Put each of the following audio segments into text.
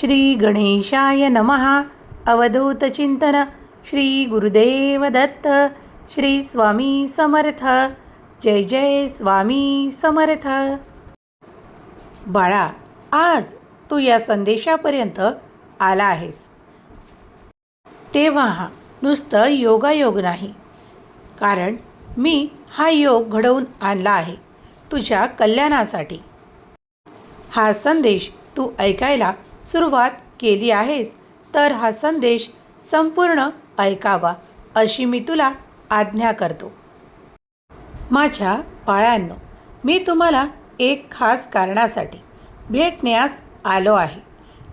श्री गणेशाय नमः अवधूतचिंतन श्री गुरुदेव दत्त। श्री स्वामी समर्थ। जय जय स्वामी समर्थ। बाळा आज तू या संदेशापर्यंत आला आहेस. तेव्हा हा नुसतं योगायोग नाही. कारण मी हा योग घडवून आणला आहे तुझ्या कल्याणासाठी. हा संदेश तू ऐकायला सुरुवात केली आहेस तर हा संदेश संपूर्ण ऐकावा अशी मी तुला आज्ञा करतो. माझ्या बाळांनो मी तुम्हाला एक खास कारणासाठी भेटण्यास आलो आहे.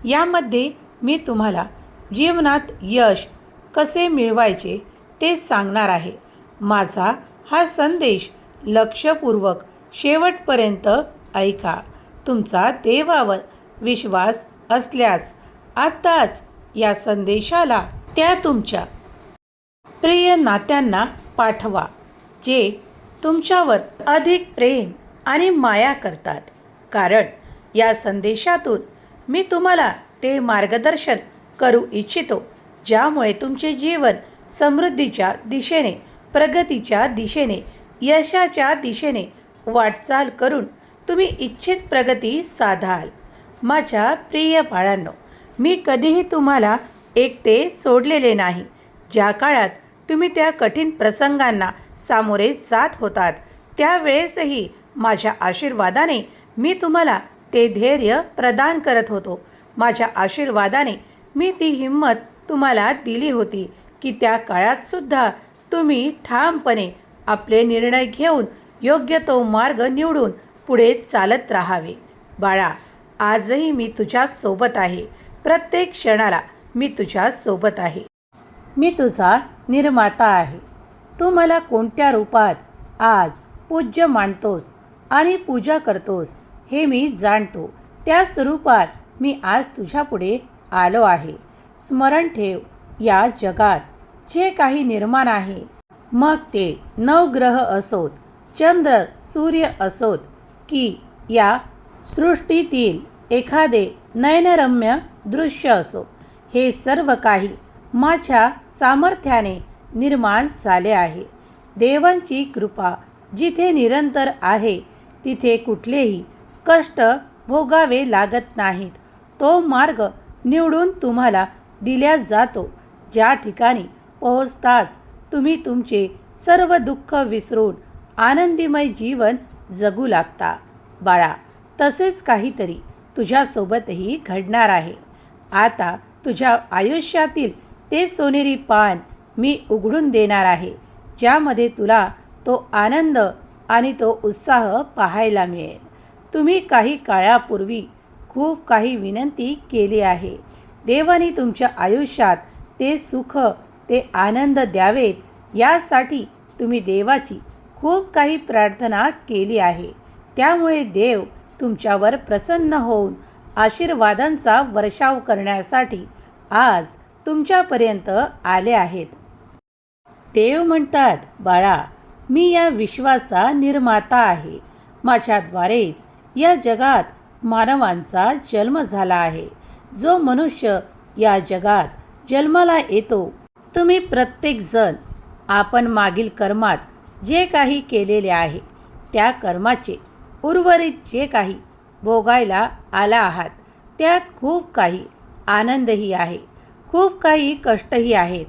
यामध्ये मी तुम्हाला जीवनात यश कसे मिळवायचे ते सांगणार आहे. माझा हा संदेश लक्षपूर्वक शेवटपर्यंत ऐका. तुमचा देवावर विश्वास असल्यास आत्ताच या संदेशाला त्या तुमच्या प्रिय नात्यांना पाठवा जे तुमच्यावर अधिक प्रेम आणि माया करतात. कारण या संदेशातून मी तुम्हाला ते मार्गदर्शन करू इच्छितो ज्यामुळे तुमचे जीवन समृद्धीच्या दिशेने प्रगतीच्या दिशेने यशाच्या दिशेने वाटचाल करून तुम्ही इच्छित प्रगती साधाल. माझ्या प्रिय बाळांनो मी कधीही तुम्हाला एकटे सोडलेले नाही. ज्या काळात तुम्ही त्या कठीण प्रसंगांना सामोरे जात होतात त्यावेळेसही माझ्या आशीर्वादाने मी तुम्हाला ते धैर्य प्रदान करत होतो. माझ्या आशीर्वादाने मी ती हिंमत तुम्हाला दिली होती की त्या काळातसुद्धा तुम्ही ठामपणे आपले निर्णय घेऊन योग्य तो मार्ग निवडून पुढे चालत राहावे. बाळा आजही मी तुझ्या सोबत आहे. प्रत्येक क्षणाला मी तुझ्या सोबत आहे. मी तुझा निर्माता आहे. तू मला कोणत्या रूपात आज पूज्य मानतोस आणि पूजा करतोस हे मी जाणतो. त्या स्वरूपात मी आज तुझ्यापुढे आलो आहे. स्मरण ठेव या जगात जे काही निर्माण आहे मग ते नवग्रह असोत चंद्र सूर्य असोत की या सृष्टीतील एखादे नयनरम्य दृश्य असो हे सर्व काही माझ्या सामर्थ्याने निर्माण झाले आहे. देवांची कृपा जिथे निरंतर आहे तिथे कुठलेही कष्ट भोगावे लागत नाहीत. तो मार्ग निवडून तुम्हाला दिल्या जातो. ज्या ठिकाणी पोहोचताच तुम्ही तुमचे सर्व दुःख विसरून आनंदीमय जीवन जगू लागता. बाळा तसेच काहीतरी तुझ्यासोबतही घडणार आहे. आता तुझ्या आयुष्यातील ते सोनेरी पान मी उघडून देणार आहे ज्यामध्ये तुला तो आनंद आणि तो उत्साह पाहायला मिळेल. तुम्ही काही काळापूर्वी खूप काही विनंती केली आहे. देवाने तुमच्या आयुष्यात ते सुख ते आनंद द्यावेत यासाठी तुम्ही देवाची खूप काही प्रार्थना केली आहे. त्यामुळे देव तुमच्यावर प्रसन्न होऊन आशीर्वादांचा वर्षाव करण्यासाठी आज तुमच्यापर्यंत आले आहेत. देव म्हणतात बाळा मी या विश्वाचा निर्माता आहे. माझ्याद्वारेच या जगात मानवांचा जन्म झाला आहे. जो मनुष्य या जगात जन्माला येतो तुम्ही प्रत्येकजण आपण मागील कर्मात जे काही केलेले आहे त्या कर्माचे उर्वरित जे काही भोगायला आला आहात त्यात खूप काही आनंदही आहे खूप काही कष्टही आहेत.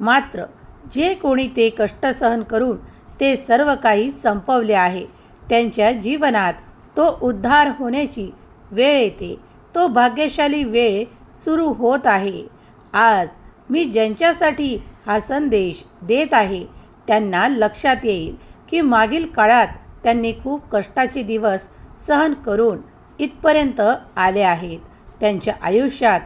मात्र जे कोणी ते कष्ट सहन करून ते सर्व काही संपवले आहे त्यांच्या जीवनात तो उद्धार होण्याची वेळ येते तो भाग्यशाली वेळ सुरू होत आहे. आज मी ज्यांच्यासाठी हा संदेश देत आहे त्यांना लक्षात येईल की मागील काळात त्यांनी खूप कष्टाचे दिवस सहन करून इथपर्यंत आले आहेत. त्यांच्या आयुष्यात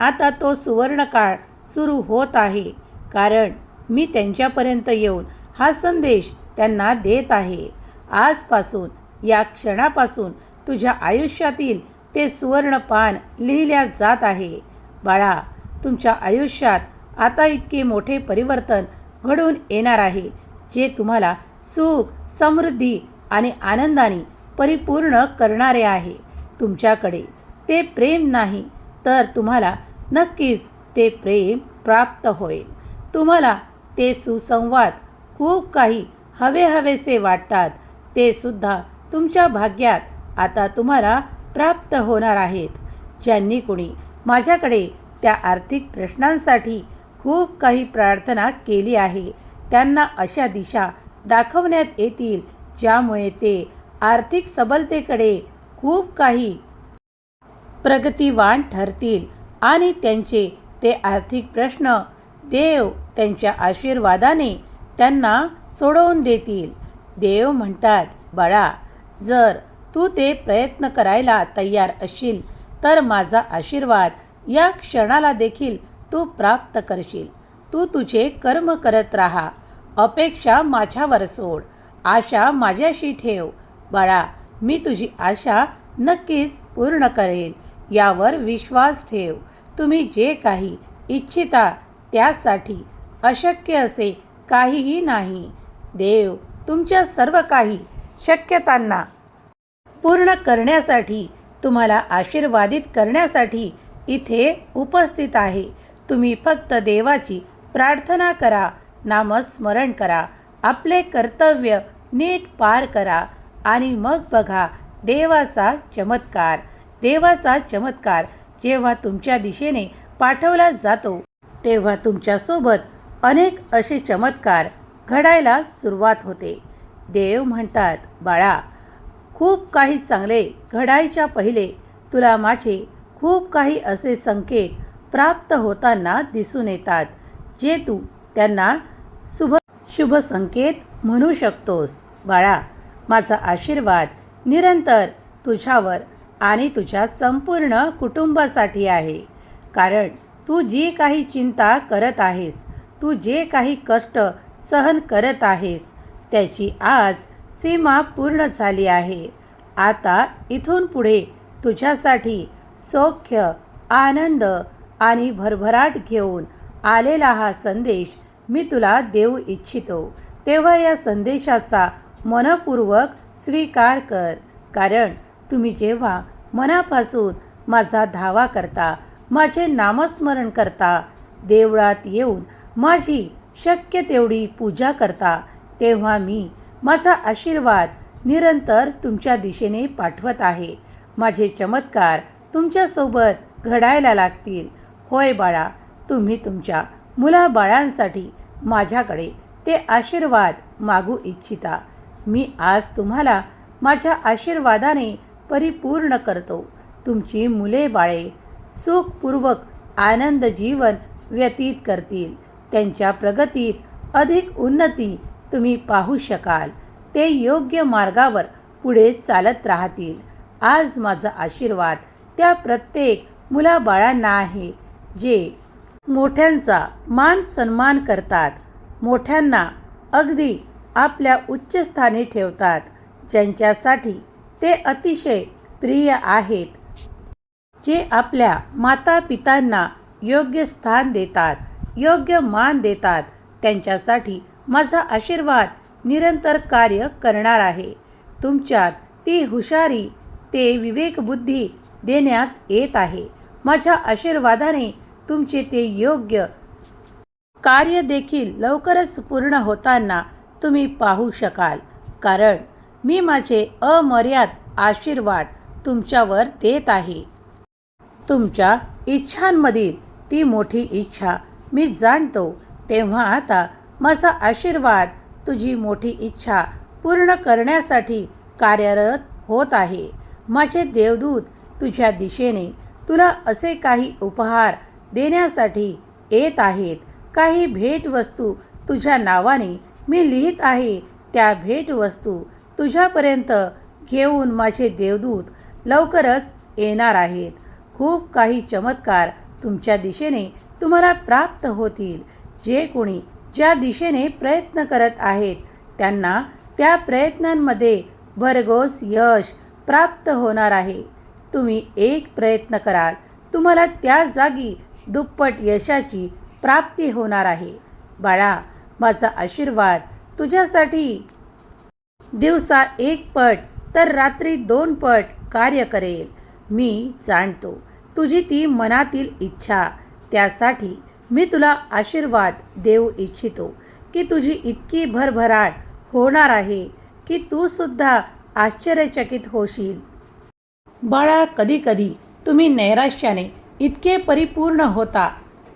आता तो सुवर्णकाळ सुरू होत आहे. कारण मी त्यांच्यापर्यंत येऊन हा संदेश त्यांना देत आहे. आजपासून या क्षणापासून तुझ्या आयुष्यातील ते सुवर्णपान लिहिल्या जात आहे. बाळा तुमच्या आयुष्यात आता इतके मोठे परिवर्तन घडून येणार आहे जे तुम्हाला सुख समृद्धी आणि आनंदाने परिपूर्ण करणारे आहे. तुमच्याकडे ते प्रेम नाही तर तुम्हाला नक्कीच ते प्रेम प्राप्त होईल. तुम्हाला ते सुसंवाद खूप काही हवे हवेसे वाटतात ते सुद्धा तुमच्या भाग्यात आता तुम्हाला प्राप्त होणार आहेत. ज्यांनी कोणी माझ्याकडे त्या आर्थिक प्रश्नांसाठी खूप काही प्रार्थना केली आहे त्यांना अशा दिशा दाखवण्यात येतील ज्यामुळे ते आर्थिक सबलतेकडे खूप काही प्रगतिवान ठरतील आणि त्यांचे ते आर्थिक प्रश्न देव त्यांच्या आशीर्वादाने त्यांना सोडवून देतील. देव म्हणतात बाळा जर तू ते प्रयत्न करायला तयार असशील तर माझा आशीर्वाद या क्षणाला देखील तू प्राप्त करशील. तू तुझे कर्म करत राहा. अपेक्षा माझ्यावर सोड. आशा माझ्याशी ठेव. बाळा मी तुझी आशा नक्कीच पूर्ण करेल. यावर विश्वास ठेव. तुम्ही जे काही इच्छिता त्यासाठी अशक्य असे काहीही नाही. देव तुमच्या सर्व काही शक्यतांना पूर्ण करण्यासाठी तुम्हाला आशीर्वादित करण्यासाठी इथे उपस्थित आहे. तुम्ही फक्त देवाची प्रार्थना करा नामस्मरण करा आपले कर्तव्य नीट पार करा आणि मग बघा देवाचा चमत्कार. देवाचा चमत्कार जेव्हा तुमच्या दिशेने पाठवला जातो तेव्हा तुमच्यासोबत अनेक असे चमत्कार घडायला सुरुवात होते. देव म्हणतात बाळा खूप काही चांगले घडायच्या पहिले तुला माझे खूप काही असे संकेत प्राप्त होताना दिसून येतात जे तू त्यांना शुभ शुभ संकेत म्हणू शकतोस. बाळा माझा आशीर्वाद निरंतर तुझ्यावर आणि तुझ्या संपूर्ण कुटुंबासाठी आहे. कारण तू जी काही चिंता करत आहेस तू जे काही कष्ट सहन करत आहेस त्याची आज सीमा पूर्ण झाली आहे. आता इथून पुढे तुझ्यासाठी सौख्य आनंद आणि भरभराट घेऊन आलेला हा संदेश मी तुला देऊ इच्छितो. तेव्हा या संदेशाचा मनपूर्वक स्वीकार कर. कारण तुम्ही जेव्हा मनापासून माझा धावा करता माझे नामस्मरण करता देवळात येऊन माझी शक्य तेवढी पूजा करता तेव्हा मी माझा आशीर्वाद निरंतर तुमच्या दिशेने पाठवत आहे. माझे चमत्कार तुमच्यासोबत घडायला लागतील. होय बाळा तुम्ही तुमच्या मुलाबाळांसाठी माझ्याकडे ते आशीर्वाद मागू इच्छिता. मी आज तुम्हाला माझ्या आशीर्वादाने परिपूर्ण करतो. तुमची मुले बाळे सुखपूर्वक आनंद जीवन व्यतीत करतील. त्यांच्या प्रगतीत अधिक उन्नती तुम्ही पाहू शकाल. ते योग्य मार्गावर पुढे चालत राहतील. आज माझा आशीर्वाद त्या प्रत्येक मुलाबाळांना आहे जे मोठ्यांचा मान सन्मान करतात. मोठ्यांना अगदी आपल्या उच्चस्थानी ठेवतात. ज्यांच्यासाठी ते अतिशय प्रिय आहेत. जे आपल्या माता पितांना योग्य स्थान देतात योग्य मान देतात त्यांच्यासाठी माझा आशीर्वाद निरंतर कार्य करणार आहे. तुमच्यात ती हुशारी ते विवेकबुद्धी देण्यात येत आहे. माझ्या आशीर्वादाने तुमचे ते योग्य. कार्य देखील लवकरच पूर्ण होताना तुम्ही पाहू शकाल. कारण मी माझे अमर्याद आशीर्वाद तुमच्यावर देत आहे. तुमच्या इच्छांमधील ती मोठी इच्छा मी जाणतो तेव्हा आता माझा आशीर्वाद तुझी मोठी इच्छा पूर्ण करण्यासाठी कार्यरत होत आहे. माझे देवदूत तुझ्या दिशेने तुला असे काही उपहार देण्यासाठी येत आहेत. काही भेटवस्तू तुझ्या नावाने मी लिहित आहे. त्या भेटवस्तू तुझ्यापर्यंत घेऊन माझे देवदूत लवकरच येणार आहेत. खूप काही चमत्कार तुमच्या दिशेने तुम्हाला प्राप्त होतील. जे कोणी ज्या दिशेने प्रयत्न करत आहेत त्यांना त्या प्रयत्नांमध्ये भरघोस यश प्राप्त होणार आहे. तुम्ही एक प्रयत्न कराल. तुम्हाला त्या जागी दुप्पट यशाची प्राप्ती होणार आहे. बाळा माझा आशीर्वाद तुझ्यासाठी. दिवसा एक पट तर रात्री दोन पट कार्य करेल. मी जाणतो तुझी ती मनातील इच्छा. त्यासाठी मी तुला आशीर्वाद देऊ इच्छितो की तुझी इतकी भरभराट होणार आहे की तू सुद्धा आश्चर्यचकित होशील. बाळा कधीकधी तुम्ही नैराश्याने इतके परिपूर्ण होता.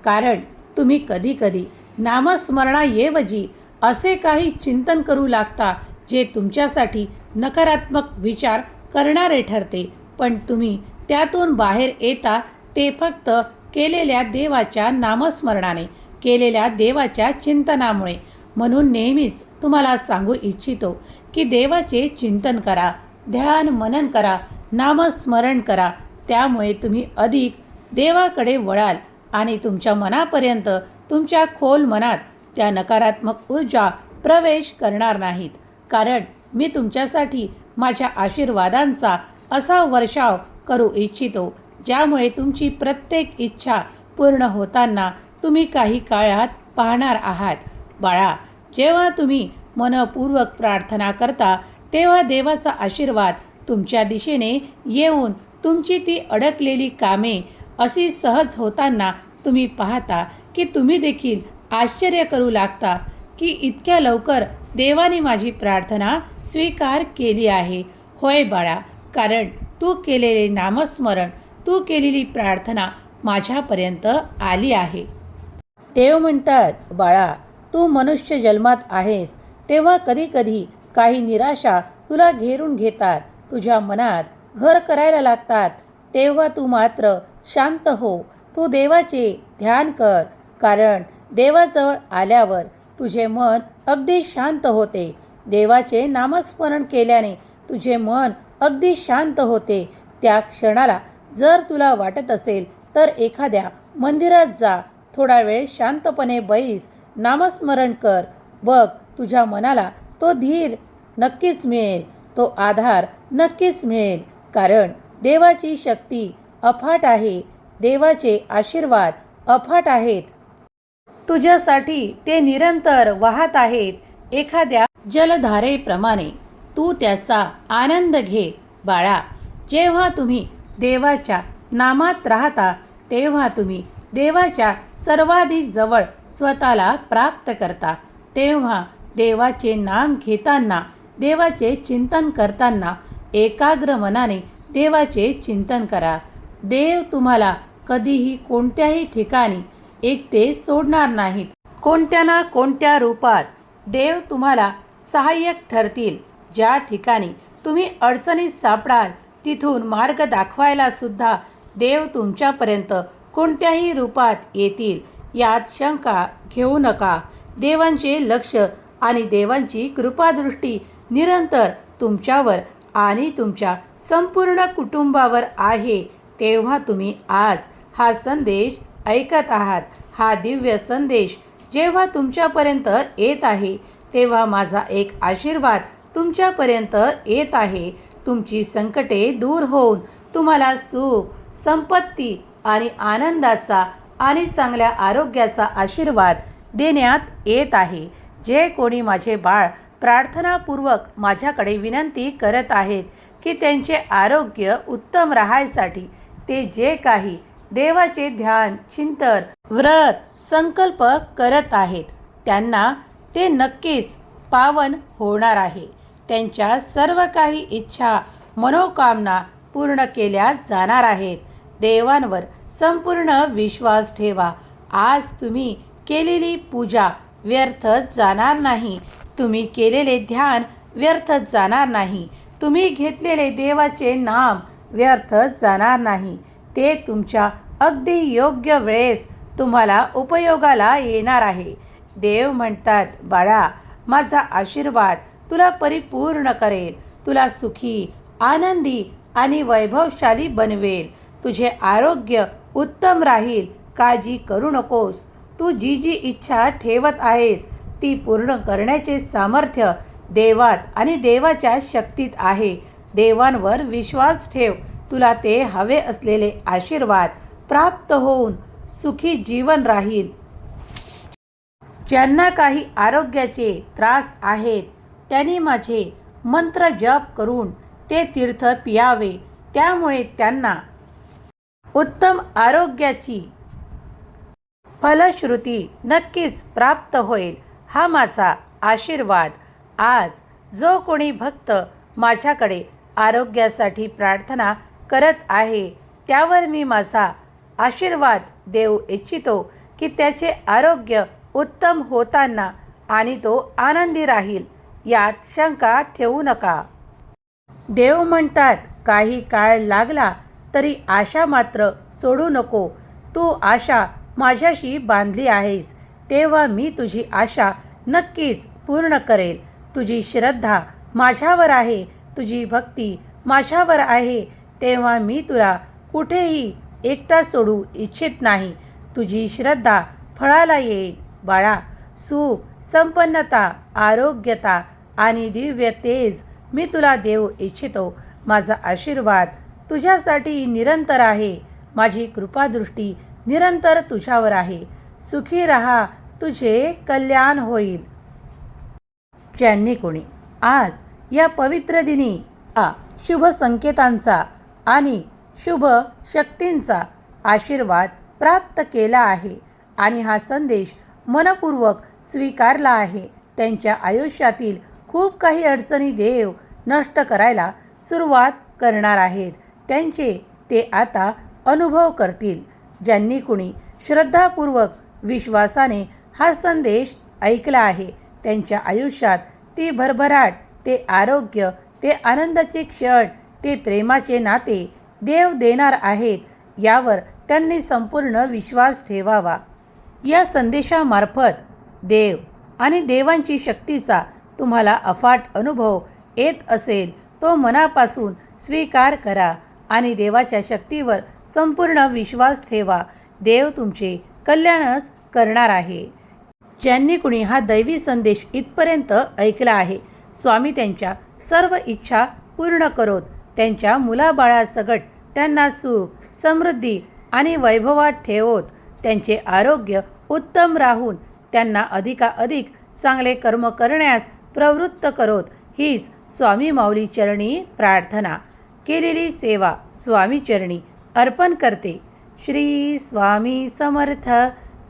कारण तुम्ही कधीकधी नामस्मरणाऐवजी असे काही चिंतन करू लागता जे तुमच्यासाठी नकारात्मक विचार करणारे ठरते. पण तुम्ही त्यातून बाहेर येता ते फक्त केलेल्या देवाच्या नामस्मरणाने केलेल्या देवाच्या चिंतनामुळे. म्हणून नेहमीच तुम्हाला सांगू इच्छितो की देवाचे चिंतन करा ध्यान मनन करा नामस्मरण करा. त्यामुळे तुम्ही अधिक देवाकडे वळाल आणि तुमच्या मनापर्यंत तुमच्या खोल मनात त्या नकारात्मक ऊर्जा प्रवेश करणार नाहीत. कारण मी तुमच्यासाठी माझ्या आशीर्वादांचा असा वर्षाव करू इच्छितो ज्यामुळे तुमची प्रत्येक इच्छा पूर्ण होताना तुम्ही काही काळात पाहणार आहात. बाळा जेव्हा तुम्ही मनपूर्वक प्रार्थना करता तेव्हा देवाचा आशीर्वाद तुमच्या दिशेने येऊन तुमची ती अडकलेली कामे अशी सहज होताना तुम्ही पाहता की तुम्ही देखील आश्चर्य करू लागता की इतक्या लवकर देवाने माझी प्रार्थना स्वीकार केली आहे. होय बाळा कारण तू केलेले नामस्मरण तू केलेली प्रार्थना माझ्यापर्यंत आली आहे. देव म्हणतात बाळा तू मनुष्य जन्मात आहेस तेव्हा कधीकधी काही निराशा तुला घेरून घेतात तुझ्या मनात घर करायला लागतात तेव्हा तू मात्र शांत हो. तू देवाचे ध्यान कर. कारण देवाजवळ आल्यावर तुझे मन अगदी शांत होते. देवाचे नामस्मरण केल्याने तुझे मन अगदी शांत होते. त्या क्षणाला जर तुला वाटत असेल तर एखाद्या मंदिरात जा. थोडा वेळ शांतपणे बैस. नामस्मरण कर. बघ तुझ्या मनाला तो धीर नक्कीच मिळेल. तो आधार नक्कीच मिळेल. कारण देवाची शक्ती अफाट आहे. देवाचे आशीर्वाद अफाट आहेत. तुझ्यासाठी ते निरंतर वाहत आहेत. एखाद्या जलधारेप्रमाणे तू त्याचा आनंद घे बाळा. जेव्हा तुम्ही देवाच्या नामात राहता तेव्हा तुम्ही देवाच्या सर्वाधिक जवळ स्वतःला प्राप्त करता. तेव्हा देवाचे नाम घेताना देवाचे चिंतन करताना एकाग्र मनाने देवाचे चिंतन करा. देव तुम्हाला कधीही कोणत्याही ठिकाणी एकटे सोडणार नाहीत. कोणत्या ना कोणत्या रूपात देव तुम्हाला सहाय्यक ठरतील ज्या ठिकाणी तुम्ही अडचणीत सापडाल तिथून मार्ग दाखवायला सुद्धा देव तुमच्यापर्यंत कोणत्याही रूपात येतील यात शंका घेऊ नका. देवांचे लक्ष आणि देवांची कृपादृष्टी निरंतर तुमच्यावर आणि तुमच्या संपूर्ण कुटुंबावर आहे तेव्हा तुम्ही आज हा संदेश ऐकत आहात. हा दिव्य संदेश जेव्हा तुमच्यापर्यंत येत आहे तेव्हा माझा एक आशीर्वाद तुमच्यापर्यंत येत आहे. तुमची संकटे दूर होऊन तुम्हाला सुख संपत्ती आणि आनंदाचा आणि चांगल्या आरोग्याचा आशीर्वाद देण्यात येत आहे. जे कोणी माझे बाळ प्रार्थनापूर्वक माझ्याकडे विनंती करत आहेत की त्यांचे आरोग्य उत्तम राहायसाठी ते जे काही देवाचे ध्यान चिंतन व्रत संकल्प करत आहेत त्यांना ते नक्कीच पावन होणार आहे. त्यांच्या सर्व काही इच्छा मनोकामना पूर्ण केल्या जाणार आहेत. देवांवर संपूर्ण विश्वास ठेवा. आज तुम्ही केलेली पूजा व्यर्थ जाणार नाही. तुम्ही केलेले ध्यान व्यर्थ जाणार नाही. तुम्ही घेतलेले देवाचे नाम व्यर्थ जाणार नाही. ते तुमच्या अगदी योग्य वेळेस तुम्हाला उपयोगाला येणार आहे. देव म्हणतात बाळा माझा आशीर्वाद तुला परिपूर्ण करेल. तुला सुखी आनंदी आणि वैभवशाली बनवेल. तुझे आरोग्य उत्तम राहील. काळजी करू नकोस. तू जी जी इच्छा ठेवत आहेस ती पूर्ण करण्याचे सामर्थ्य देवात आणि देवाच्या शक्तीत आहे. देवांवर विश्वास ठेव. तुला ते हवे असलेले आशीर्वाद प्राप्त होऊन सुखी जीवन राहील. ज्यांना काही आरोग्याचे त्रास आहेत त्यांनी माझे मंत्र जप करून ते तीर्थ पियावे. त्यामुळे त्यांना उत्तम आरोग्याची फलश्रुती नक्कीच प्राप्त होईल. हा माझा आशीर्वाद. आज जो कोणी भक्त माझ्याकडे आरोग्यासाठी प्रार्थना करत आहे त्यावर मी माझा आशीर्वाद देऊ इच्छितो की त्याचे आरोग्य उत्तम होताना आणि तो आनंदी राहील यात शंका ठेवू नका. देव म्हणतात काही काळ लागला तरी आशा मात्र सोडू नको. तू आशा माझ्याशी बांधली आहेस. तेव्हा मी तुझी आशा नक्कीच पूर्ण करेल. तुझी श्रद्धा माझ्यावर आहे. तुझी भक्ती माझ्यावर आहे. तेव्हा मी तुला कुठेही एकटा सोडू इच्छित नाही. तुझी श्रद्धा फळाला येईल. बाळा सुख संपन्नता आरोग्यता आणि दिव्य तेज मी तुला देऊ इच्छितो. माझा आशीर्वाद तुझ्यासाठी निरंतर आहे. माझी कृपादृष्टी निरंतर तुझ्यावर आहे. सुखी रहा तुझे कल्याण होईल. ज्यांनी कोणी. आज या पवित्र दिनी हा शुभ संकेतांचा आणि शुभ शक्तींचा आशीर्वाद प्राप्त केला आहे आणि हा संदेश मनपूर्वक स्वीकारला आहे. त्यांच्या आयुष्यातील खूप काही अडचणी देव नष्ट करायला सुरुवात करणार आहेत. त्यांचे ते आता अनुभव करतील. ज्यांनी कुणी श्रद्धापूर्वक विश्वासाने हा संदेश ऐकला आहे. त्यांच्या आयुष्यात ती भरभराट ते आरोग्य ते आनंदाचे क्षण ते प्रेमाचे नाते देव देणार आहेत यावर त्यांनी संपूर्ण विश्वास ठेवावा. या संदेशामार्फत देव आणि देवांची शक्तीचा तुम्हाला अफाट अनुभव येत असेल तो मनापासून स्वीकार करा आणि देवाच्या शक्तीवर संपूर्ण विश्वास ठेवा. देव तुमचे कल्याणच करणार आहे. ज्यांनी कुणी हा दैवी संदेश इथपर्यंत ऐकला आहे स्वामी त्यांच्या सर्व इच्छा पूर्ण करोत त्यांच्या मुलाबाळासकट त्यांना सुख समृद्धी आणि वैभवात ठेवोत त्यांचे आरोग्य उत्तम राहून त्यांना अधिकाधिक चांगले कर्म करण्यास प्रवृत्त करोत हीच स्वामी माऊली चरणी प्रार्थना. केलेली सेवा स्वामी चरणी अर्पण करते. श्री स्वामी समर्थ.